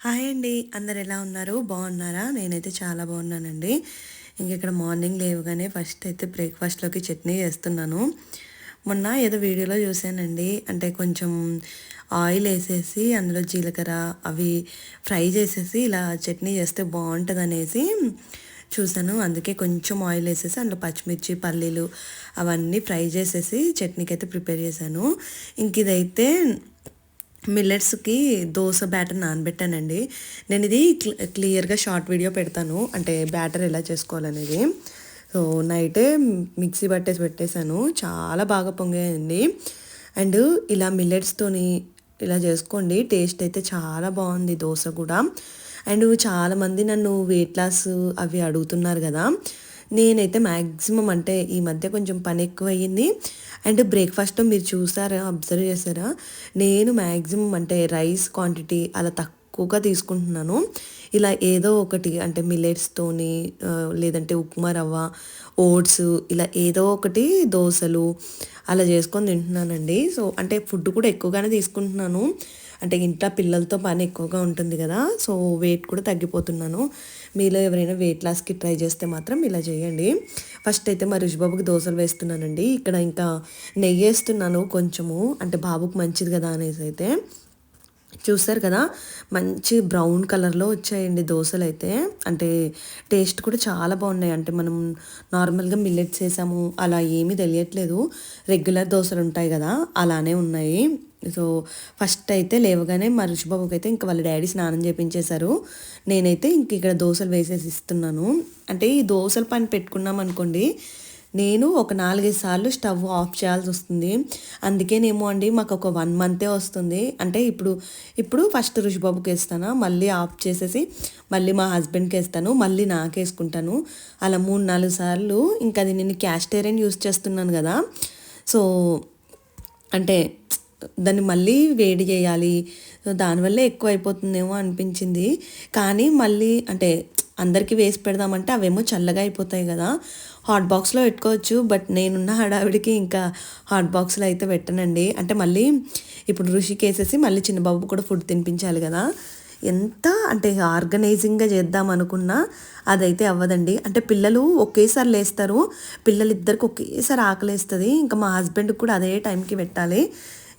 Hi అండి. అందరు ఎలా ఉన్నారు? బాగున్నారా? నేనైతే చాలా బాగున్నానండి. ఇంక ఇక్కడ మార్నింగ్ లేవగానే ఫస్ట్ అయితే బ్రేక్ఫాస్ట్లోకి చట్నీ చేస్తున్నాను. మొన్న ఏదో వీడియోలో చూశానండి. అంటే కొంచెం ఆయిల్ వేసేసి అందులో జీలకర్ర అవి ఫ్రై చేసేసి ఇలా చట్నీ చేస్తే బాగుంటుంది అనేసి చూసాను అందుకే కొంచెం ఆయిల్ వేసేసి అందులో పచ్చిమిర్చి పల్లీలు అవన్నీ ఫ్రై చేసేసి చట్నీకి అయితే ప్రిపేర్ చేశాను. ఇంక ఇదైతే మిల్లెట్స్కి దోశ బ్యాటర్ నానబెట్టానండి. నేను ఇది క్లియర్గా షార్ట్ వీడియో పెడతాను. అంటే బ్యాటర్ ఎలా చేసుకోవాలనేది. సో నైటే మిక్సీ పట్టేసి పెట్టేశాను. చాలా బాగా పొంగాయండి. అండ్ ఇలా మిల్లెట్స్తోని ఇలా చేసుకోండి. టేస్ట్ అయితే చాలా బాగుంది దోశ కూడా. అండ్ చాలామంది నన్ను వెయిట్ లాస్ అవి అడుగుతున్నారు కదా. నేనైతే మ్యాక్సిమం అంటే ఈ మధ్య కొంచెం పని ఎక్కువ అయ్యింది అండ్ బ్రేక్ఫాస్ట్ మీరు చూసారా అబ్జర్వ్ చేశారా నేను మ్యాక్సిమం అంటే రైస్ క్వాంటిటీ అలా తక్కువగా తీసుకుంటున్నాను. ఇలా ఏదో ఒకటి అంటే మిల్లెట్స్తోని లేదంటే ఉప్మా రవ్వ ఓట్స్ ఇలా ఏదో ఒకటి దోశలు అలా చేసుకొని తింటున్నానండి. సో అంటే ఫుడ్ కూడా ఎక్కువగానే తీసుకుంటున్నాను. అంటే ఇంట్లో పిల్లలతో పని ఎక్కువగా ఉంటుంది కదా సో వెయిట్ కూడా తగ్గిపోతున్నాను. మీలో ఎవరైనా వెయిట్ లాస్కి ట్రై చేస్తే మాత్రం ఇలా చేయండి. ఫస్ట్ అయితే మా రుషిబాబుకి దోశలు వేస్తున్నానండి. ఇక్కడ ఇంకా నెయ్యి వేస్తున్నాను కొంచెము. అంటే బాబుకి మంచిది కదా అనేసి అయితే. చూసారు కదా? మంచి బ్రౌన్ కలర్లో వచ్చాయండి దోశలు అయితే. అంటే టేస్ట్ కూడా చాలా బాగున్నాయి. అంటే మనం నార్మల్గా మిల్లెట్స్ వేసాము అలా ఏమీ తెలియట్లేదు. రెగ్యులర్ దోశలు ఉంటాయి కదా? అలానే ఉన్నాయి. సో ఫస్ట్ అయితే లేవగానే మా రుషిబాబుకి అయితే ఇంకా వాళ్ళ డాడీ స్నానం చేపించేశారు. నేనైతే ఇంక ఇక్కడ దోశలు వేసేసి ఇస్తున్నాను. అంటే ఈ దోశల పని పెట్టుకున్నాం అనుకోండి నేను ఒక నాలుగైదు సార్లు స్టవ్ ఆఫ్ చేయాల్సి వస్తుంది. అందుకేనేమో అండి మాకు ఒక వన్ మంతే వస్తుంది. అంటే ఇప్పుడు ఇప్పుడు ఫస్ట్ రుషిబాబుకి వేస్తాను మళ్ళీ ఆఫ్ చేసేసి మళ్ళీ మా హస్బెండ్కి వేస్తాను మళ్ళీ నాకేసుకుంటాను అలా మూడు నాలుగు సార్లు ఇంకా అది నేను క్యాస్టేరియన్ యూస్ చేస్తున్నాను కదా. సో అంటే దాన్ని మళ్ళీ వేడి చేయాలి. దానివల్లే ఎక్కువ అయిపోతుందేమో అనిపించింది. కానీ మళ్ళీ అంటే అందరికీ వేసి పెడదామంటే అవేమో చల్లగా అయిపోతాయి కదా. హాట్ బాక్స్లో పెట్టుకోవచ్చు. బట్ నేనున్న హడావిడికి ఇంకా హాట్ బాక్స్లో అయితే పెట్టనండి. అంటే మళ్ళీ ఇప్పుడు ఋషికి వేసేసి మళ్ళీ చిన్న బాబు కూడా ఫుడ్ తినిపించాలి కదా. ఎంత అంటే ఆర్గనైజింగ్గా చేద్దాం అనుకున్నా అదైతే అవ్వదండి. అంటే పిల్లలు ఒకేసారి లేస్తారు. పిల్లలిద్దరికి ఒకేసారి ఆకలేస్తుంది. ఇంకా మా హస్బెండ్కి కూడా అదే టైంకి పెట్టాలి.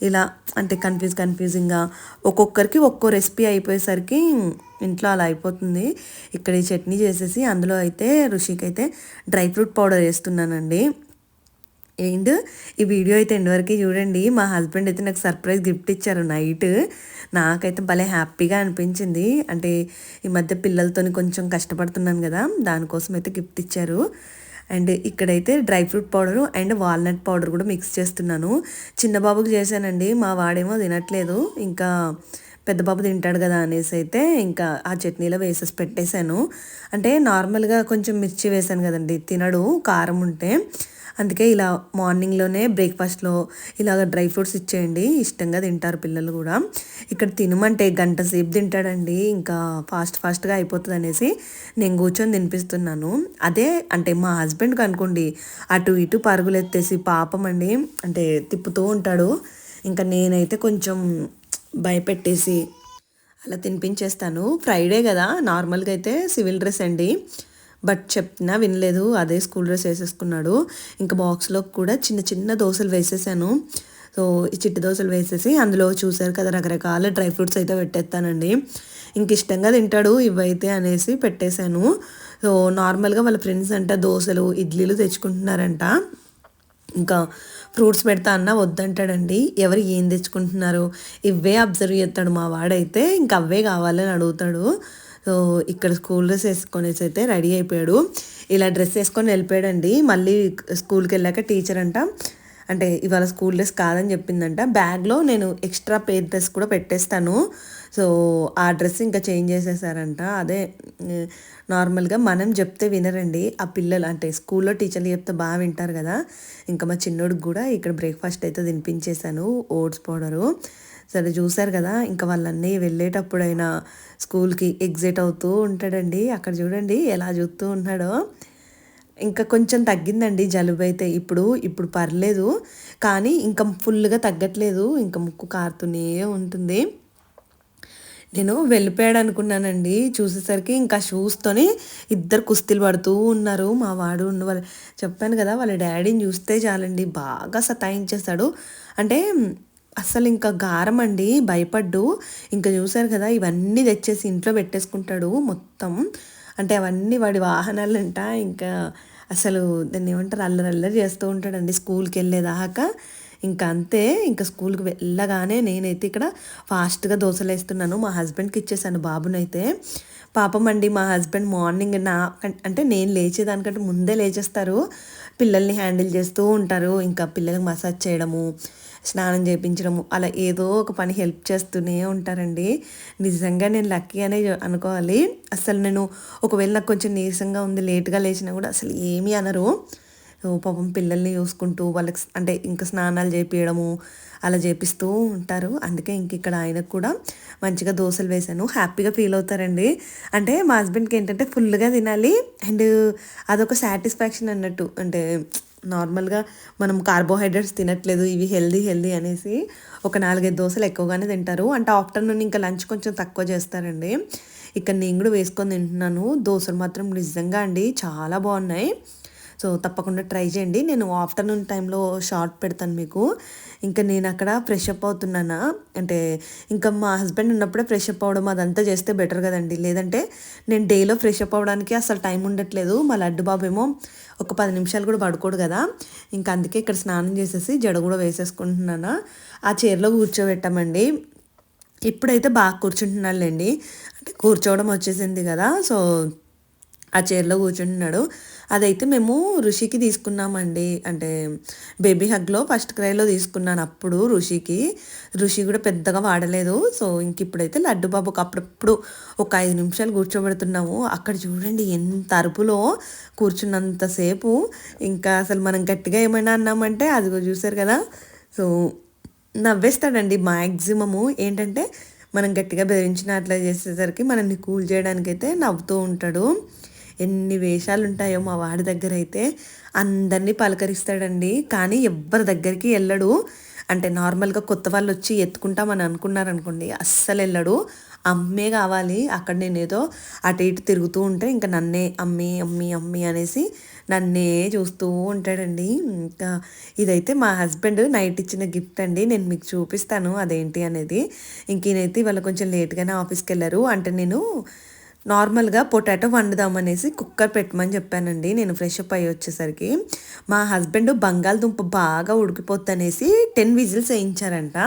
ఇలా అంటే కన్ఫ్యూజ్ కన్ఫ్యూజింగ్గా ఒక్కొక్కరికి ఒక్కో రెసిపీ అయిపోయేసరికి ఇంట్లో అలా అయిపోతుంది. ఇక్కడ ఈ చట్నీ చేసేసి అందులో అయితే రుషికి అయితే డ్రై ఫ్రూట్ పౌడర్ వేస్తున్నానండి. అండ్ ఈ వీడియో అయితే ఎండ్ వరకు చూడండి. మా హస్బెండ్ అయితే నాకు సర్ప్రైజ్ గిఫ్ట్ ఇచ్చారు నైట్. నాకైతే భలే హ్యాపీగా అనిపించింది. అంటే ఈ మధ్య పిల్లలతో కొంచెం కష్టపడుతున్నాను కదా దానికోసం అయితే గిఫ్ట్ ఇచ్చారు. అండ్ ఇక్కడైతే dry fruit powder and walnut powder కూడా మిక్స్ చేస్తున్నాను. చిన్న బాబుకి చేశానండి మా వాడేమో తినట్లేదు. ఇంకా పెద్ద బాబు తింటాడు కదా అనేసి అయితే ఇంకా ఆ చట్నీలో వేసేసి పెట్టేశాను. అంటే నార్మల్గా కొంచెం మిర్చి వేసాను కదండి తినడు కారం ఉంటే. అందుకే ఇలా మార్నింగ్లోనే బ్రేక్ఫాస్ట్లో ఇలాగ డ్రై ఫ్రూట్స్ ఇచ్చేయండి ఇష్టంగా తింటారు పిల్లలు కూడా. ఇక్కడ తినమంటే గంట సేపు తింటాడండి ఇంకా ఫాస్ట్ ఫాస్ట్గా అయిపోతుంది అనేసి నేను కూర్చొని తినిపిస్తున్నాను. అదే అంటే మా హస్బెండ్కి అనుకోండి అటు ఇటు పరుగులు ఎత్తేసి పాపం అండి అంటే తిప్పుతూ ఉంటాడు. ఇంకా నేనైతే కొంచెం భయపెట్టేసి అలా తినిపించేస్తాను. ఫ్రైడే కదా నార్మల్గా అయితే సివిల్ డ్రెస్ అండి. బట్ చెప్పినా వినలేదు అదే స్కూల్ డ్రెస్ వేసేసుకున్నాడు. ఇంకా బాక్స్లో కూడా చిన్న చిన్న దోశలు వేసేసాను. సో ఈ చిట్టి దోశలు వేసేసి అందులో చూసారు కదా రకరకాల డ్రై ఫ్రూట్స్ అయితే పెట్టేస్తానండి. ఇంక ఇష్టంగా తింటాడు ఇవైతే అనేసి పెట్టేశాను. సో నార్మల్గా వాళ్ళ ఫ్రెండ్స్ అంట దోశలు ఇడ్లీలు తెచ్చుకుంటున్నారంట. ఇంకా ఫ్రూట్స్ పెడతా అన్నా వద్దంటాడండి. ఎవరు ఏం తెచ్చుకుంటున్నారు? ఇవే అబ్జర్వ్ చేస్తాడు మా వాడైతే. ఇంకా అవే కావాలని అడుగుతాడు. సో ఇక్కడ స్కూల్ డ్రెస్ వేసుకొనేసి అయితే రెడీ అయిపోయాడు. ఇలా డ్రెస్ వేసుకొని వెళ్ళిపోయాడండి. మళ్ళీ స్కూల్కి వెళ్ళాక టీచర్ అంట అంటే ఇవాళ స్కూల్ డ్రెస్ కాదని చెప్పిందంట బ్యాగ్లో నేను ఎక్స్ట్రా పేర్ డ్రెస్ కూడా పెట్టేస్తాను. సో ఆ డ్రెస్ ఇంకా చేంజ్ చేసేసారంట. అదే నార్మల్గా మనం చెప్తే వినరండి. ఆ పిల్లలు అంటే స్కూల్లో టీచర్లు చెప్తే బాగా వింటారు కదా. ఇంకా మా చిన్నోడికి కూడా ఇక్కడ బ్రేక్ఫాస్ట్ అయితే తినిపించేశాను ఓట్స్ పౌడరు. సరే చూశారు కదా ఇంకా వాళ్ళన్నీ వెళ్ళేటప్పుడైనా స్కూల్కి ఎగ్జిట్ అవుతూ ఉంటాడండి. అక్కడ చూడండి ఎలా చూస్తూ ఉన్నాడో. ఇంకా కొంచెం తగ్గిందండి జలుబు అయితే. ఇప్పుడు ఇప్పుడు పర్లేదు. కానీ ఇంకా ఫుల్గా తగ్గట్లేదు. ఇంకా ముక్కు కారుతూనే ఉంటుంది. నేను వెళ్ళిపోయాడు అనుకున్నానండి చూసేసరికి ఇంకా షూస్తోని ఇద్దరు కుస్తీలు పడుతూ ఉన్నారు. మా వాడు ఉన్న వాళ్ళు చెప్పాను కదా వాళ్ళ డాడీని చూస్తే చాలండి. బాగా సతాయించేస్తాడు అంటే అసలు ఇంకా గారం అండి భయపడ్డు. ఇంకా చూశారు కదా ఇవన్నీ తెచ్చేసి ఇంట్లో పెట్టేసుకుంటాడు మొత్తం. అంటే అవన్నీ వాడి వాహనాలంట. ఇంకా అసలు దాన్ని ఏమంటారు అల్లరి అల్లరి చేస్తూ ఉంటాడండి. స్కూల్కి వెళ్ళేదాకా. ఇంకా అంతే ఇంకా స్కూల్కి వెళ్ళగానే నేనైతే ఇక్కడ ఫాస్ట్గా దోశలు వేస్తున్నాను. మా హస్బెండ్కి ఇచ్చేసాను బాబునైతే. పాపం అండి మా హస్బెండ్ మార్నింగ్ నా అంటే నేను లేచేదానికంటే ముందే లేచేస్తారు. పిల్లల్ని హ్యాండిల్ చేస్తూ ఉంటారు. ఇంకా పిల్లలకు మసాజ్ చేయడము స్నానం చేయించడము అలా ఏదో ఒక పని హెల్ప్ చేస్తూనే ఉంటారండి. నిజంగా నేను లక్కీ అనే అనుకోవాలి. అసలు నేను ఒకవేళ నాకు కొంచెం నీరసంగా ఉంది లేట్గా లేచినా కూడా అసలు ఏమీ అనరు. పాపం పిల్లల్ని చూసుకుంటూ వాళ్ళకి అంటే ఇంకా స్నానాలు చేపించడము అలా చేపిస్తూ ఉంటారు. అందుకే ఇంక ఇక్కడ ఆయనకు కూడా మంచిగా దోశలు వేశాను. హ్యాపీగా ఫీల్ అవుతారండి. అంటే మా హస్బెండ్కి ఏంటంటే ఫుల్గా తినాలి అండ్ అదొక సాటిస్ఫాక్షన్ అన్నట్టు. అంటే నార్మల్గా మనం కార్బోహైడ్రేట్స్ తినట్లేదు ఇవి హెల్దీ హెల్దీ అనేసి ఒక నాలుగైదు దోశలు ఎక్కువగానే తింటారు. అంటే ఆఫ్టర్నూన్ ఇంకా లంచ్ కొంచెం తక్కువ చేస్తారండి. ఇక్కడ నేను కూడా వేసుకొని తింటున్నాను. దోశలు మాత్రం నిజంగా అండి చాలా బాగున్నాయి. సో తప్పకుండా ట్రై చేయండి. నేను ఆఫ్టర్నూన్ టైంలో షార్ట్ పెడతాను మీకు. ఇంకా నేను అక్కడ ఫ్రెష్ అప్ అవుతున్నానా? అంటే ఇంకా మా హస్బెండ్ ఉన్నప్పుడే ఫ్రెష్ అప్ అవ్వడం అదంతా చేస్తే బెటర్ కదండి. లేదంటే నేను డేలో ఫ్రెష్ అప్ అవ్వడానికి అసలు టైం ఉండట్లేదు. మా లడ్డు బాబు ఏమో ఒక పది నిమిషాలు కూడా పడుకోడు కదా. ఇంకా అందుకే ఇక్కడ స్నానం చేసేసి జడ కూడా వేసేసుకుంటున్నాను. ఆ చైర్లో కూర్చోబెట్టామండి. ఇప్పుడైతే బాగా కూర్చుంటున్నాళ్ళండి అంటే కూర్చోవడం వచ్చేసింది కదా. సో ఆ చైర్లో కూర్చుంటున్నాడు. అదైతే మేము ఋషికి తీసుకున్నామండి. అంటే బేబీ హగ్లో ఫస్ట్ క్రైలో తీసుకున్నాను అప్పుడు ఋషికి. ఋషి కూడా పెద్దగా వాడలేదు. సో ఇంక ఇప్పుడైతే లడ్డు బాబుకి అప్పుడప్పుడు ఒక ఐదు నిమిషాలు కూర్చోబెడుతున్నాము. అక్కడ చూడండి ఎంత అరుపులో కూర్చున్నంతసేపు ఇంకా అసలు మనం గట్టిగా ఏమైనా అన్నామంటే అది చూసారు కదా. సో నవ్వేస్తాడండి మ్యాక్సిమము ఏంటంటే మనం గట్టిగా బెదిరించిన అట్లా చేసేసరికి మనల్ని కూల్ చేయడానికైతే నవ్వుతూ ఉంటాడు. ఎన్ని వేషాలు ఉంటాయో మా వాడి దగ్గర అయితే అందరినీ పలకరిస్తాడండి. కానీ ఎవ్వరి దగ్గరికి వెళ్ళడు అంటే నార్మల్గా కొత్త వాళ్ళు వచ్చి ఎత్తుకుంటామని అనుకున్నారనుకోండి అస్సలు వెళ్ళడు అమ్మే కావాలి అక్కడ నేను ఏదో అటు ఇటు తిరుగుతూ ఉంటే ఇంకా నన్నే అమ్మి అమ్మి అమ్మి అనేసి నన్నే చూస్తూ ఉంటాడండి. ఇంకా ఇదైతే మా హస్బెండ్ నైట్ ఇచ్చిన గిఫ్ట్ అండి. నేను మీకు చూపిస్తాను అదేంటి అనేది. ఇంకేనైతే వాళ్ళు ఇవాళ కొంచెం లేట్గానే ఆఫీస్కి వెళ్ళారు అంటే నేను నార్మల్గా పొటాటో వండుదామనేసి కుక్కర్ పెట్టమని చెప్పానండి. నేను ఫ్రెష్ అప్ అయ్యి వచ్చేసరికి మా హస్బెండ్ బంగాళదుంప బాగా ఉడికిపోద్దనేసి టెన్ విజిల్స్ వేయించారంట.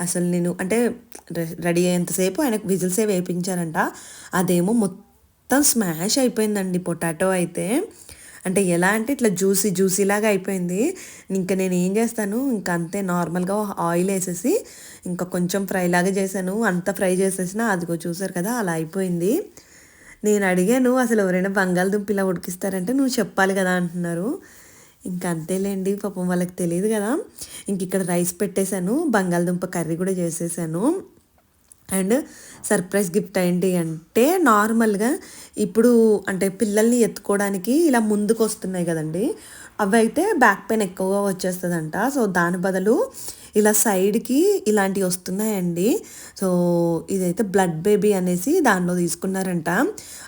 అసలు నేను అంటే రెడీ అయ్యేంతసేపు ఆయనకు విజిల్సే వేయించారంట. అదేమో మొత్తం స్మాష్ అయిపోయిందండి పొటాటో అయితే. అంటే ఎలా అంటే ఇట్లా జ్యూసీ జ్యూసీలాగా అయిపోయింది. ఇంకా నేను ఏం చేస్తాను ఇంకా అంతే నార్మల్గా ఆయిల్ వేసేసి ఇంకా కొంచెం ఫ్రై లాగా చేశాను. అంత ఫ్రై చేసేసిన అదిగో చూసారు కదా అలా అయిపోయింది. నేను అడిగాను అసలు ఎవరైనా బంగాళదుంప ఇలా ఉడికిస్తారంటే నువ్వు చెప్పాలి కదా అంటున్నారు. ఇంకా అంతేలేండి పాపం వాళ్ళకి తెలియదు కదా. ఇంక ఇక్కడ రైస్ పెట్టేశాను బంగాళదుంప కర్రీ కూడా చేసేసాను. అండ్ సర్ప్రైజ్ గిఫ్ట్ ఏంటి అంటే నార్మల్గా ఇప్పుడు అంటే పిల్లల్ని ఎత్తుకోవడానికి ఇలా ముందుకు వస్తున్నాయి కదండి. అవి అయితే బ్యాక్ పెయిన్ ఎక్కువగా వచ్చేస్తుందంట. సో దాని బదులు ఇలా సైడ్కి ఇలాంటివి వస్తున్నాయండి. సో ఇదైతే బ్లడ్ బేబీ అనేసి దానిలో తీసుకున్నారంట.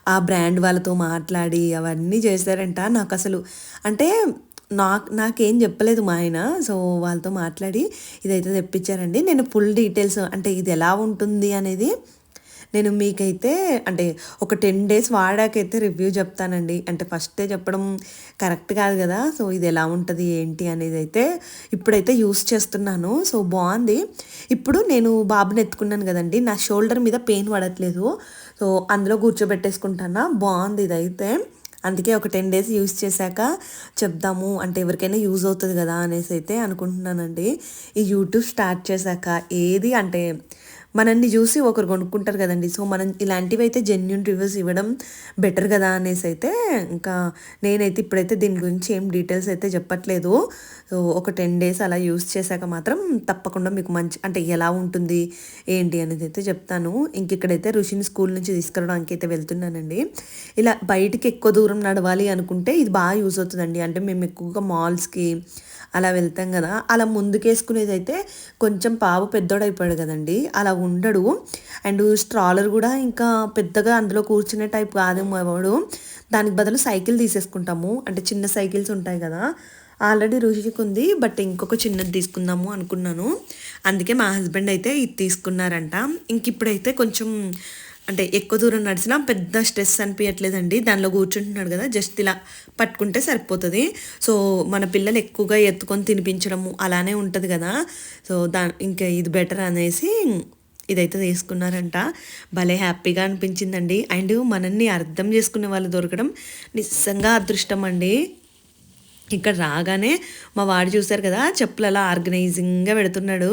ఆ బ్రాండ్ వాళ్ళతో మాట్లాడి అవన్నీ చేశారంట. నాకు అసలు అంటే నాకు నాకేం చెప్పలేదు మా ఆయన. సో వాళ్ళతో మాట్లాడి ఇదైతే తెప్పించారండి. నేను ఫుల్ డీటెయిల్స్ అంటే ఇది ఎలా ఉంటుంది అనేది నేను మీకైతే అంటే ఒక టెన్ డేస్ వాడాకైతే రివ్యూ చెప్తానండి. అంటే ఫస్టే చెప్పడం కరెక్ట్ కాదు కదా. సో ఇది ఎలా ఉంటుంది ఏంటి అనేది అయితే ఇప్పుడైతే యూస్ చేస్తున్నాను. సో బాగుంది. ఇప్పుడు నేను బాబుని ఎత్తుకున్నాను కదండి. నా షోల్డర్ మీద పెయిన్ పడట్లేదు. సో అందులో కూర్చోబెట్టేసుకుంటానా? బాగుంది ఇదైతే. అందుకే ఒక టెన్ డేస్ యూస్ చేశాక చెప్దాము. అంటే ఎవరికైనా యూజ్ అవుతుంది కదా అనేసి అయితే అనుకుంటున్నానండి. ఈ యూట్యూబ్ స్టార్ట్ చేశాక ఏది అంటే మనల్ని చూసి ఒకరు కొనుక్కుంటారు కదండి. సో మనం ఇలాంటివి అయితే జెన్యున్ రివ్యూస్ ఇవ్వడం బెటర్ కదా అనేసి అయితే ఇంకా నేనైతే ఇప్పుడైతే దీని గురించి ఏం డీటెయిల్స్ అయితే చెప్పట్లేదు. సో ఒక టెన్ డేస్ అలా యూస్ చేశాక మాత్రం తప్పకుండా మీకు మంచి అంటే ఎలా ఉంటుంది ఏంటి అనేది అయితే చెప్తాను. ఇంక ఇక్కడైతే ఋషిని స్కూల్ నుంచి తీసుకురావడానికి అయితే వెళ్తున్నానండి. ఇలా బయటికి ఎక్కువ దూరం నడవాలి అనుకుంటే ఇది బాగా యూస్ అవుతుందండి. అంటే మేము ఎక్కువగా మాల్స్కి అలా వెళ్తాం కదా. అలా ముందుకేసుకునేది అయితే కొంచెం పావు పెద్దోడైపోయాడు కదండి. అలా ఉండడు. అండ్ స్ట్రాలర్ కూడా ఇంకా పెద్దగా అందులో కూర్చునే టైప్ కాదేమో ఎవడు. దానికి బదులు సైకిల్ తీసేసుకుంటాము. అంటే చిన్న సైకిల్స్ ఉంటాయి కదా. ఆల్రెడీ రుచికి ఉంది బట్ ఇంకొక చిన్నది తీసుకుందాము అనుకున్నాను. అందుకే మా హస్బెండ్ అయితే ఇది తీసుకున్నారంట. ఇంక ఇప్పుడైతే కొంచెం అంటే ఎక్కువ దూరం నడిచినా పెద్ద స్ట్రెస్ అనిపించట్లేదండి దానిలో కూర్చుంటున్నాడు కదా జస్ట్ ఇలా పట్టుకుంటే సరిపోతుంది. సో మన పిల్లలు ఎక్కువగా ఎత్తుకొని తినిపించడము అలానే ఉంటుంది కదా. సో దా ఇంకా ఇది బెటర్ అనేసి ఇదైతే తీసుకున్నారంట. భలే హ్యాపీగా అనిపించిందండి. అండ్ మనల్ని అర్థం చేసుకునే వాళ్ళు దొరకడం నిజంగా అదృష్టం అండి. ఇక్కడ రాగానే మా వాడు చూశారు కదా చెప్పులు అలా ఆర్గనైజింగ్గా పెడుతున్నాడు.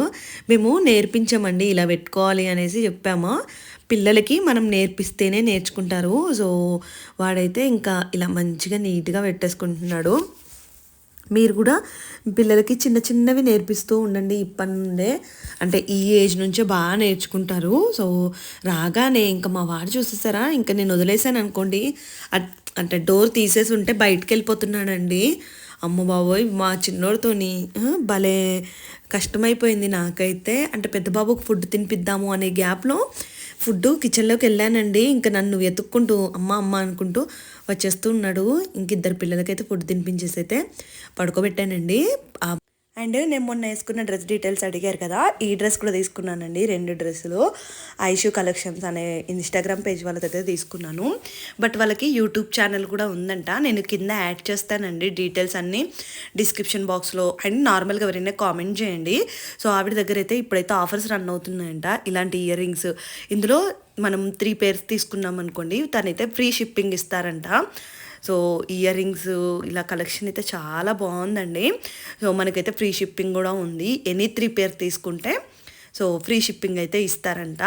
మేము నేర్పించామండి ఇలా పెట్టుకోవాలి అనేసి చెప్పాము. పిల్లలకి మనం నేర్పిస్తేనే నేర్చుకుంటారు. సో వాడైతే ఇంకా ఇలా మంచిగా నీట్గా పెట్టేసుకుంటున్నాడు. మీరు కూడా పిల్లలకి చిన్న చిన్నవి నేర్పిస్తూ ఉండండి ఇప్పటి నుండే అంటే ఈ ఏజ్ నుంచే బాగా నేర్చుకుంటారు. సో రాగానే ఇంకా మా వాడు చూసేసారా? ఇంకా నేను వదిలేసాను అనుకోండి. అంటే డోర్ తీసేసి ఉంటే బయటికి వెళ్ళిపోతున్నాడండి. అమ్మ బాబోయ్ మా చిన్నోడితోని భలే కష్టమైపోయింది నాకైతే. అంటే పెద్ద బాబుకు ఫుడ్ తినిపిద్దాము అనే గ్యాప్లో ఫుడ్ కిచెన్లోకి వెళ్ళానండి. ఇంకా నన్ను వెతుక్కుంటూ అమ్మ అమ్మ అనుకుంటూ వచ్చేస్తూ ఉన్నాడు. ఇంక ఇద్దరు పిల్లలకైతే ఫుడ్ తినిపించేసి అయితే పడుకోబెట్టానండి. అండ్ నేను మొన్న వేసుకున్న డ్రెస్ డీటెయిల్స్ అడిగారు కదా ఈ డ్రెస్ కూడా తీసుకున్నానండి రెండు డ్రెస్సులు. ఐషు కలెక్షన్స్ అనే ఇన్స్టాగ్రామ్ పేజ్ వాళ్ళ దగ్గర తీసుకున్నాను. బట్ వాళ్ళకి యూట్యూబ్ ఛానల్ కూడా ఉందంట. నేను కింద యాడ్ చేస్తానండి డీటెయిల్స్ అన్నీ డిస్క్రిప్షన్ బాక్స్లో అండ్ నార్మల్గా ఎవరైనా కామెంట్ చేయండి. సో ఆవిడ దగ్గర అయితే ఇప్పుడైతే ఆఫర్స్ రన్ అవుతున్నాయంట. ఇలాంటి ఇయర్ రింగ్స్ ఇందులో మనం త్రీ పేర్స్ తీసుకున్నాం అనుకోండి తనైతే ఫ్రీ షిప్పింగ్ ఇస్తారంట. సో ఇయర్ రింగ్స్ ఇలా కలెక్షన్ అయితే చాలా బాగుందండి. సో మనకైతే ఫ్రీ షిప్పింగ్ కూడా ఉంది. ఎనీ త్రీ పేర్ తీసుకుంటే సో ఫ్రీ షిప్పింగ్ అయితే ఇస్తారంట.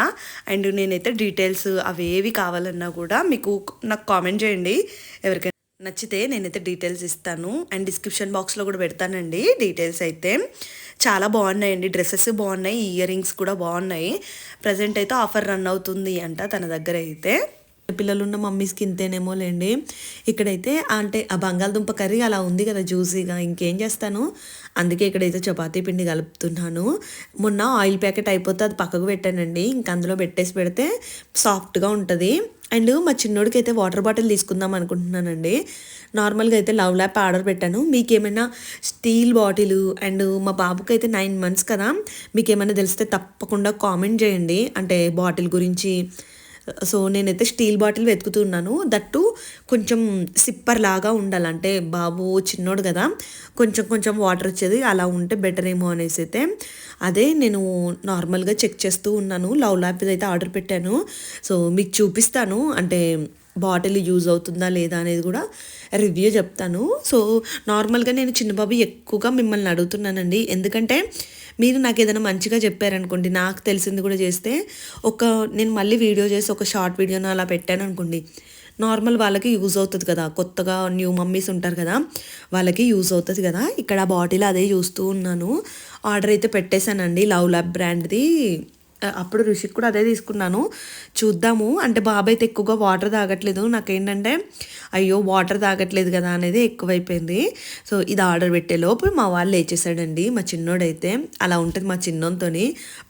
అండ్ నేనైతే డీటెయిల్స్ అవి ఏవి కావాలన్నా కూడా మీకు నాకు కామెంట్ చేయండి. ఎవరికైనా నచ్చితే నేనైతే డీటెయిల్స్ ఇస్తాను. అండ్ డిస్క్రిప్షన్ బాక్స్లో కూడా పెడతానండి డీటెయిల్స్ అయితే. చాలా బాగున్నాయండి. డ్రెస్సెస్ బాగున్నాయి. ఇయర్ రింగ్స్ కూడా బాగున్నాయి. ప్రజెంట్ అయితే ఆఫర్ రన్ అవుతుంది అంట తన దగ్గర అయితే. పిల్లలు ఉన్న మమ్మీస్కి ఇంతేనేమో లేండి. ఇక్కడైతే అంటే ఆ బంగాళదుంప కర్రీ అలా ఉంది కదా జ్యూసీగా ఇంకేం చేస్తాను? అందుకే ఇక్కడైతే చపాతీ పిండి కలుపుతున్నాను. మొన్న ఆయిల్ ప్యాకెట్ అయిపోతే అది పక్కకు పెట్టానండి. ఇంకా అందులో పెట్టేసి పెడితే సాఫ్ట్గా ఉంటుంది. అండ్ మా చిన్నోడికి అయితే వాటర్ బాటిల్ తీసుకుందాం అనుకుంటున్నానండి. నార్మల్గా అయితే లవ్ ల్యాప్ ఆర్డర్ పెట్టాను. మీకు ఏమైనా స్టీల్ బాటిల్ అండ్ మా బాబుకి అయితే నైన్ మంత్స్ కదా. మీకు ఏమైనా తెలిస్తే తప్పకుండా కామెంట్ చేయండి. అంటే బాటిల్ గురించి సో నేనైతే స్టీల్ బాటిల్ వెతుకుతున్నాను. దట్టు కొంచెం సిప్పర్ లాగా ఉండాలంటే బాబు చిన్నోడు కదా కొంచెం కొంచెం వాటర్ వచ్చేది అలా ఉంటే బెటర్ ఏమో అనేసి అయితే అదే నేను నార్మల్గా చెక్ చేస్తూ ఉన్నాను. లవ్ ల్యాప్ అయితే ఆర్డర్ పెట్టాను. సో మీకు చూపిస్తాను. అంటే బాటిల్ యూజ్ అవుతుందా లేదా అనేది కూడా రివ్యూ చెప్తాను. సో నార్మల్గా నేను చిన్నబాబు ఎక్కువగా మిమ్మల్ని అడుగుతున్నానండి. ఎందుకంటే మీరు నాకు ఏదైనా మంచిగా చెప్పారనుకోండి నాకు తెలిసింది కూడా చేస్తే ఒక నేను మళ్ళీ వీడియో చేసి ఒక షార్ట్ వీడియోను అలా పెట్టాను అనుకోండి నార్మల్ వాళ్ళకి యూజ్ అవుతుంది కదా కొత్తగా న్యూ మమ్మీస్ ఉంటారు కదా వాళ్ళకి యూజ్ అవుతుంది కదా. ఇక్కడ బాటిల్ అదే చూస్తూ ఉన్నాను. ఆర్డర్ అయితే పెట్టేశానండి లవ్ ల్యాబ్ బ్రాండ్ది. అప్పుడు ఋషికి కూడా అదే తీసుకున్నాను. చూద్దాము. అంటే బాబాయ్ అయితే ఎక్కువగా వాటర్ తాగట్లేదు. నాకేంటంటే అయ్యో వాటర్ తాగట్లేదు కదా అనేది ఎక్కువైపోయింది. సో ఇది ఆర్డర్ పెట్టే లోపు మా వాళ్ళు లేచేసాడండి మా చిన్నోడైతే అలా ఉంటుంది మా చిన్నోతో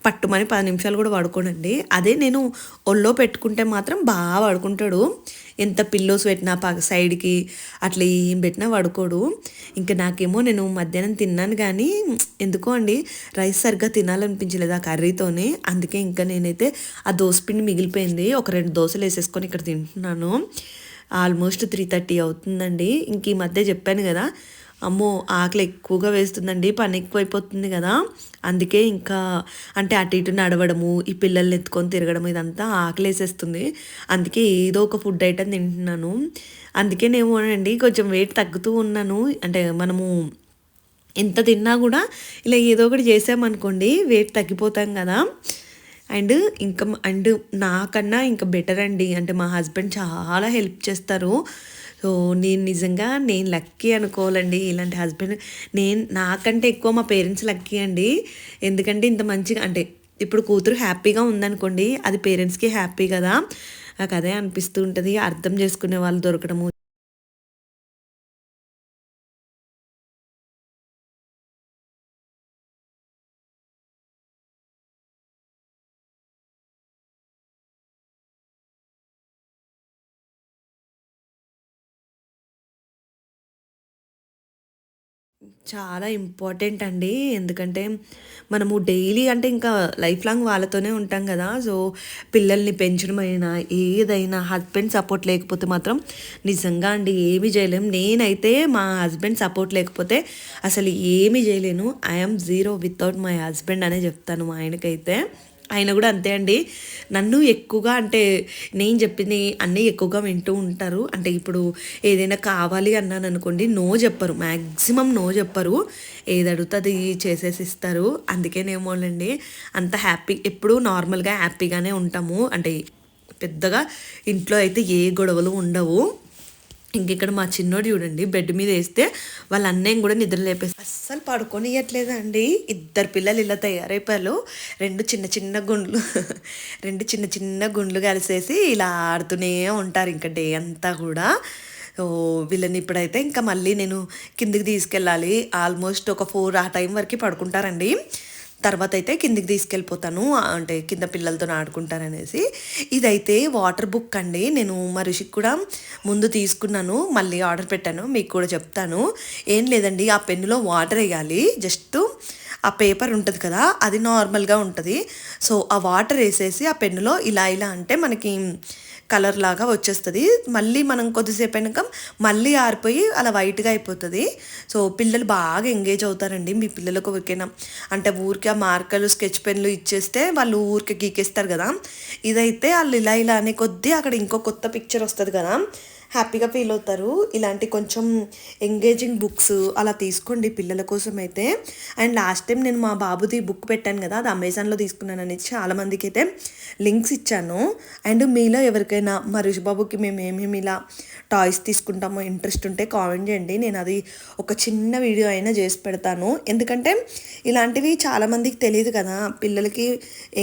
పట్టుమని పది నిమిషాలు కూడా పడుకోడండి అదే నేను ఒళ్ళో పెట్టుకుంటే మాత్రం బాగా పడుకుంటాడు ఎంత పిల్లోస్ పెట్టినా పక్క సైడ్కి అట్లా ఏం పెట్టినా పడుకోడు ఇంకా నాకేమో నేను మధ్యాహ్నం తిన్నాను కానీ ఎందుకో అండి రైస్ సరిగ్గా తినాలనిపించలేదు ఆ కర్రీతోనే. అందుకే ఇంకా నేనైతే ఆ పిండి మిగిలిపోయింది. ఒక రెండు దోశలు వేసేసుకొని ఇక్కడ తింటున్నాను. ఆల్మోస్ట్ త్రీ థర్టీ అవుతుందండి. ఇంక ఈ మధ్య చెప్పాను కదా అమ్మో ఆకలి ఎక్కువగా వేస్తుందండి పని ఎక్కువైపోతుంది కదా. అందుకే ఇంకా అంటే అటు ఇటు నడవడము ఈ పిల్లల్ని ఎత్తుకొని తిరగడం ఇదంతా ఆకలి వేసేస్తుంది అందుకే ఏదో ఒక ఫుడ్ ఐటమ్ తింటున్నాను. అందుకే అండి కొంచెం వెయిట్ తగ్గుతూ ఉన్నాను. అంటే మనము ఎంత తిన్నా కూడా ఇలా ఏదో ఒకటి చేసామనుకోండి వెయిట్ తగ్గిపోతాం కదా. అండ్ ఇంకా అండ్ నాకన్నా ఇంకా బెటర్ అండి. అంటే మా హస్బెండ్ చాలా హెల్ప్ చేస్తారు. సో నేను నిజంగా నేను లక్కీ అనుకోవాలండి. ఇలాంటి హస్బెండ్ నేను నాకంటే ఎక్కువ మా పేరెంట్స్ లక్కీ అండి. ఎందుకంటే ఇంత మంచిగా అంటే ఇప్పుడు కూతురు హ్యాపీగా ఉందనుకోండి అది పేరెంట్స్కి హ్యాపీ కదా. నాకు అదే అనిపిస్తూ ఉంటుంది. అర్థం చేసుకునే వాళ్ళు దొరకడము. చాలా ఇంపార్టెంట్ అండి. ఎందుకంటే, మనము డైలీ అంటే ఇంకా లైఫ్ లాంగ్ వాళ్ళతోనే ఉంటాం కదా సో, పిల్లల్ని పెంచడమైనా, ఏదైనా హస్బెండ్ సపోర్ట్ లేకపోతే మాత్రం నిజంగా అండి ఏమి చేయలేము నేనైతే మా హస్బెండ్ సపోర్ట్ లేకపోతే అసలు ఏమి చేయలేను I zero without my husband అనే చెప్తాను మా ఆయనకైతే. ఆయన కూడా అంతే అండి. నన్ను ఎక్కువగా అంటే నేను చెప్పింది అన్నీ ఎక్కువగా వింటూ ఉంటారు. అంటే ఇప్పుడు ఏదైనా కావాలి అన్నాను అనుకోండి నో చెప్పరు. మ్యాక్సిమం నో చెప్పరు. ఏది అడుగుతుంది చేసేసి ఇస్తారు. అందుకేనేమోనండి అంత హ్యాపీ. ఎప్పుడు నార్మల్గా హ్యాపీగానే ఉంటాము. అంటే పెద్దగా ఇంట్లో అయితే ఏ గొడవలు ఉండవు. ఇంక ఇక్కడ మా చిన్నోడు చూడండి బెడ్ మీద వేస్తే వాళ్ళ అన్నయ్యం కూడా నిద్ర లేపేసి అస్సలు పడుకొనియట్లేదండి ఇద్దరు పిల్లలు ఇలా తయారైపోయారు. రెండు చిన్న చిన్న గుండ్లు రెండు చిన్న చిన్న గుండ్లు కలిసేసి ఇలా ఆడుతూనే ఉంటారు ఇంకా డే అంతా కూడా. వీళ్ళని ఇప్పుడైతే ఇంకా మళ్ళీ నేను కిందికి తీసుకెళ్ళాలి. ఆల్మోస్ట్ ఒక ఫోర్ ఆ టైం వరకు పడుకుంటారండి. తర్వాత అయితే కిందికి తీసుకెళ్ళిపోతాను అంటే కింద పిల్లలతో ఆడుకుంటాననేసి ఇదైతే వాటర్ బుక్ అండి. నేను మా కూడా ముందు తీసుకున్నాను మళ్ళీ ఆర్డర్ పెట్టాను మీకు కూడా చెప్తాను. ఏం లేదండి ఆ పెన్నులో వాటర్ వేయాలి. జస్ట్ ఆ పేపర్ ఉంటుంది కదా అది నార్మల్గా ఉంటుంది. సో ఆ వాటర్ వేసేసి ఆ పెన్నులో ఇలా ఇలా అంటే మనకి కలర్ లాగా వచ్చేస్తుంది. మళ్ళీ మనం కొద్దిసేపు అయినాక మళ్ళీ ఆరిపోయి అలా వైట్గా అయిపోతుంది. సో పిల్లలు బాగా ఎంగేజ్ అవుతారండి. మీ పిల్లలకు ఊరికైనా అంటే ఊరికే మార్కర్లు స్కెచ్ పెన్లు ఇచ్చేస్తే వాళ్ళు ఊరికే గీకేస్తారు కదా. ఇదైతే వాళ్ళు ఇలా ఇలా అనే కొద్దీ అక్కడ ఇంకో కొత్త పిక్చర్ వస్తుంది కదా. హ్యాపీగా ఫీల్ అవుతారు. ఇలాంటి కొంచెం ఎంగేజింగ్ బుక్స్ అలా తీసుకోండి పిల్లల కోసం అయితే అండ్ లాస్ట్ టైం నేను మా బాబుది బుక్ పెట్టాను కదా అది అమెజాన్లో తీసుకున్నాను అనేది చాలామందికి అయితే లింక్స్ ఇచ్చాను. అండ్ మీలో ఎవరికైనా మా ఋషిబాబుకి మేము ఏమేమి ఇలా టాయ్స్ తీసుకుంటామో ఇంట్రెస్ట్ ఉంటే కామెంట్ చేయండి. నేను అది ఒక చిన్న వీడియో అయినా చేసి పెడతాను. ఎందుకంటే ఇలాంటివి చాలామందికి తెలియదు కదా పిల్లలకి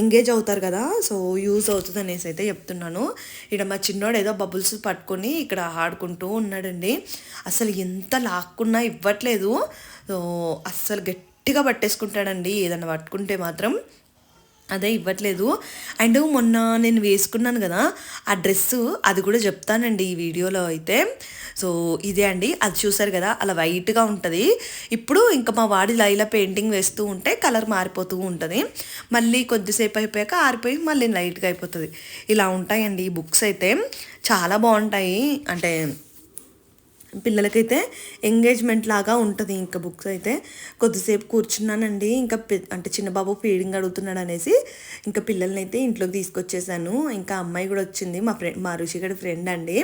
ఎంగేజ్ అవుతారు కదా సో యూజ్ అవుతుంది అనేసి అయితే చెప్తున్నాను. ఇక్కడ మా చిన్నోడు ఏదో బబుల్స్ పట్టుకొని ఇక్కడ ఆడుకుంటూ ఉన్నాడండి. అసలు ఎంత లాక్కున్నా ఇవ్వట్లేదు. అస్సలు గట్టిగా పట్టేసుకుంటాడండి. ఏదన్నా పట్టుకుంటే మాత్రం అదే ఇవ్వట్లేదు. అండ్ మొన్న నేను వేసుకున్నాను కదా ఆ డ్రెస్ అది కూడా చెప్తానండి ఈ వీడియోలో అయితే. సో ఇదే అండి. అది చూసారు కదా అలా వైట్గా ఉంటుంది. ఇప్పుడు ఇంకా మా వాడి లైలా పెయింటింగ్ వేస్తూ ఉంటే కలర్ మారిపోతూ ఉంటుంది. మళ్ళీ కొద్దిసేపు అయిపోయాక ఆరిపోయి మళ్ళీ లైట్గా అయిపోతుంది. ఇలా ఉంటాయండి ఈ బుక్స్ అయితే. చాలా బాగుంటాయి. అంటే పిల్లలకైతే ఎంగేజ్మెంట్ లాగా ఉంటుంది ఇంకా బుక్స్ అయితే. కొద్దిసేపు కూర్చున్నానండి. ఇంకా అంటే చిన్న బాబు ఫీడింగ్ అడుగుతున్నాడు అనేసి ఇంకా పిల్లల్ని అయితే ఇంట్లోకి తీసుకొచ్చేసాను. ఇంకా అమ్మాయి కూడా వచ్చింది. మా ఫ్రెండ్ మా ఋషిగడి ఫ్రెండ్ అండి.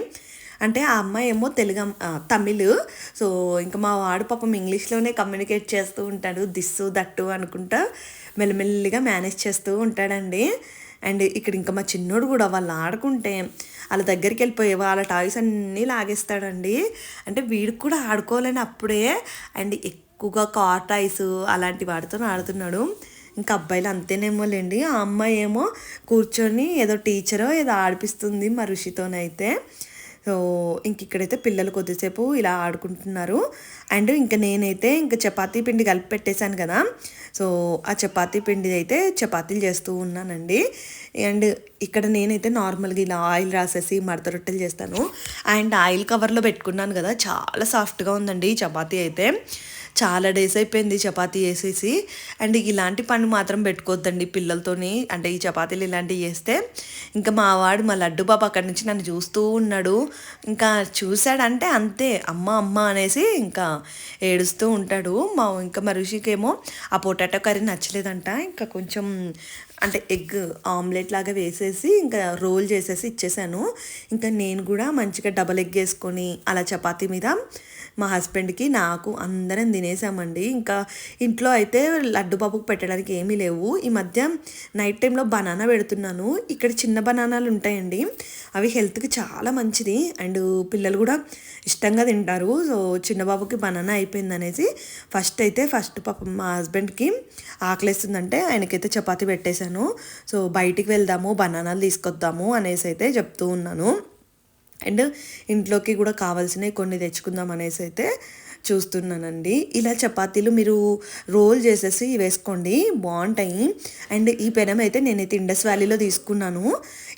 అంటే ఆ అమ్మాయి ఏమో తెలుగు తమిళ్. సో ఇంకా మా వాడు పాపం ఇంగ్లీష్లోనే కమ్యూనికేట్ చేస్తూ ఉంటాడు. దిస్సు దట్టు అనుకుంటా మెల్లమెల్లిగా మేనేజ్ చేస్తూ ఉంటాడండి. అండ్ ఇక్కడ ఇంకా మా చిన్నోడు కూడా వాళ్ళు ఆడుకుంటే వాళ్ళ దగ్గరికి వెళ్ళిపోయి వాళ్ళ టాయ్స్ అన్నీ లాగేస్తాడండి. అంటే వీడికి కూడా ఆడుకోవాలని అప్పుడే అండ్ ఎక్కువగా కార్ టాయ్స్ అలాంటి వాటితో ఆడుతున్నాడు. ఇంకా అబ్బాయిలు అంతేనేమోలేండి. ఆ అమ్మాయి ఏమో కూర్చొని ఏదో టీచరో ఏదో ఆడిపిస్తుంది మా ఋషితోనైతే. సో ఇంక ఇక్కడైతే పిల్లలు కొద్దిసేపు ఇలా ఆడుకుంటున్నారు. అండ్ ఇంకా నేనైతే ఇంకా చపాతీ పిండి కలిపి పెట్టేశాను కదా. సో ఆ చపాతీ పిండి అయితే చపాతీలు చేస్తూ ఉన్నానండి. అండ్ ఇక్కడ నేనైతే నార్మల్గా ఇలా ఆయిల్ రాసేసి మడత రొట్టెలు చేస్తాను. అండ్ ఆయిల్ కవర్లో పెట్టుకున్నాను కదా చాలా సాఫ్ట్గా ఉందండి చపాతీ అయితే. చాలా డేస్ అయిపోయింది చపాతీ వేసేసి అండ్ ఇలాంటి పని మాత్రం పెట్టుకోవద్దండి పిల్లలతోని. అంటే ఈ చపాతీలు ఇలాంటివి చేస్తే ఇంకా మా వాడు మా లడ్డు బాబు అక్కడి నుంచి నన్ను చూస్తూ ఉన్నాడు. ఇంకా చూశాడంటే అంతే అమ్మ అమ్మ అనేసి ఇంకా ఏడుస్తూ ఉంటాడు. మా ఇంకా మా ఋషికేమో ఆ పొటాటో కర్రీ నచ్చలేదంట. ఇంకా కొంచెం అంటే ఎగ్ ఆమ్లెట్ లాగా వేసేసి ఇంకా రోల్ చేసేసి ఇచ్చేసాను. ఇంకా నేను కూడా మంచిగా డబల్ ఎగ్ వేసుకొని అలా చపాతీ మీద మా హస్బెండ్కి నాకు అందరం తినేసామండి. ఇంకా ఇంట్లో అయితే లడ్డు బాబుకు పెట్టడానికి ఏమీ లేవు. ఈ మధ్య నైట్ టైంలో బనానా పెడుతున్నాను. ఇక్కడ చిన్న బనానాలు ఉంటాయండి. అవి హెల్త్కి చాలా మంచిది. అండ్ పిల్లలు కూడా ఇష్టంగా తింటారు. సో చిన్న బాబుకి బనానా అయిపోయింది అనేసి ఫస్ట్ అయితే ఫస్ట్ పాపం మా హస్బెండ్కి ఆకలిస్తుందంటే ఆయనకైతే చపాతి పెట్టేశాను. సో బయటికి వెళ్దాము బనానాలు తీసుకొద్దాము అనేసి అయితే చెప్తూ ఉన్నాను. అండ్ ఇంట్లోకి కూడా కావాల్సినవి కొన్ని తెచ్చుకుందాం అనేసి అయితే చూస్తున్నానండి. ఇలా చపాతీలు మీరు రోల్ చేసేసి వేసుకోండి. బాగుంటాయి. అండ్ ఈ పెనం అయితే నేనైతే ఇండస్ వ్యాలీలో తీసుకున్నాను.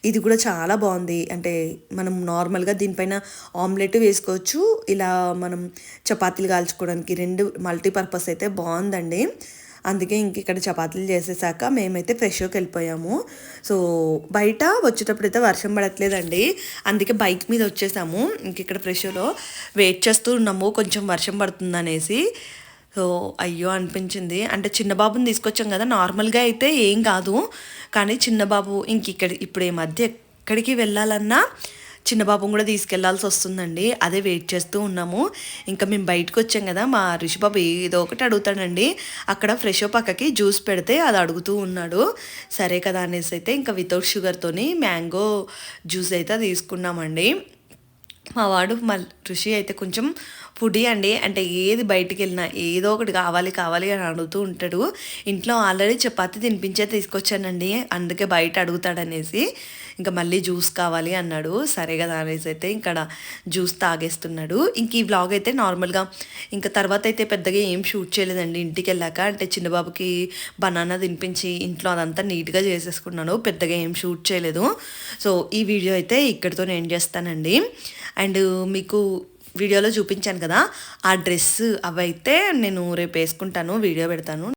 ఇది కూడా చాలా బాగుంది. అంటే మనం నార్మల్గా దీనిపైన ఆమ్లెట్ వేసుకోవచ్చు. ఇలా మనం చపాతీలు కాల్చుకోవడానికి రెండు మల్టీపర్పస్ అయితే బాగుందండి. అందుకే ఇంక ఇక్కడ చపాతీలు చేసేసాక మేమైతే ఫ్రెష్గా వెళ్ళిపోయాము. సో బయట వచ్చేటప్పుడు అయితే వర్షం పడట్లేదండి. అందుకే బైక్ మీద వచ్చేసాము. ఇంక ఇక్కడ ఫ్రెష్లో వెయిట్ చేస్తూ ఉన్నాము. కొంచెం వర్షం పడుతుంది అనేసి. సో అయ్యో అనిపించింది. అంటే చిన్న బాబుని తీసుకొచ్చాం కదా నార్మల్గా అయితే ఏం కాదు. కానీ చిన్న బాబు ఇంక ఇక్కడ ఇప్పుడు ఈ మధ్య ఎక్కడికి వెళ్ళాలన్నా చిన్న పాపం కూడా తీసుకెళ్ళాల్సి వస్తుందండి. అదే వెయిట్ చేస్తూ ఉన్నాము. ఇంకా మేము బయటకు వచ్చాం కదా మా రిషిబాబు ఏదో ఒకటి అడుగుతాడండి. అక్కడ ఫ్రెష్ పక్కకి జ్యూస్ పెడితే అది అడుగుతూ ఉన్నాడు. సరే కదా అనేసి అయితే ఇంకా వితౌట్ షుగర్తోని మ్యాంగో జ్యూస్ అయితే తీసుకున్నామండి. మా వాడు మళ్ళీ ఋషి అయితే కొంచెం ఫుడీ అండి. అంటే ఏది బయటికి వెళ్ళినా ఏదో ఒకటి కావాలి కావాలి అని అడుగుతూ ఉంటాడు. ఇంట్లో ఆల్రెడీ చపాతి తినిపించే తీసుకొచ్చానండి. అందుకే బయట అడుగుతాడనేసి. ఇంకా మళ్ళీ జ్యూస్ కావాలి అన్నాడు. సరే కదా అనేసి అయితే ఇక్కడ జ్యూస్ తాగేస్తున్నాడు. ఇంక ఈ వ్లాగ్ అయితే నార్మల్గా ఇంకా తర్వాత అయితే పెద్దగా ఏం షూట్ చేయలేదండి. ఇంటికి వెళ్ళాక అంటే చిన్నబాబుకి బనానా తినిపించి ఇంట్లో అదంతా నీట్గా చేసేసుకున్నాను. పెద్దగా ఏం షూట్ చేయలేదు. సో ఈ వీడియో అయితే ఇక్కడితో నేను చేస్తానండి. అండ్ మీకు వీడియోలో చూపించాను కదా ఆ డ్రెస్ అవైతే నేను రేపు వేసుకుంటాను వీడియో పెడతాను.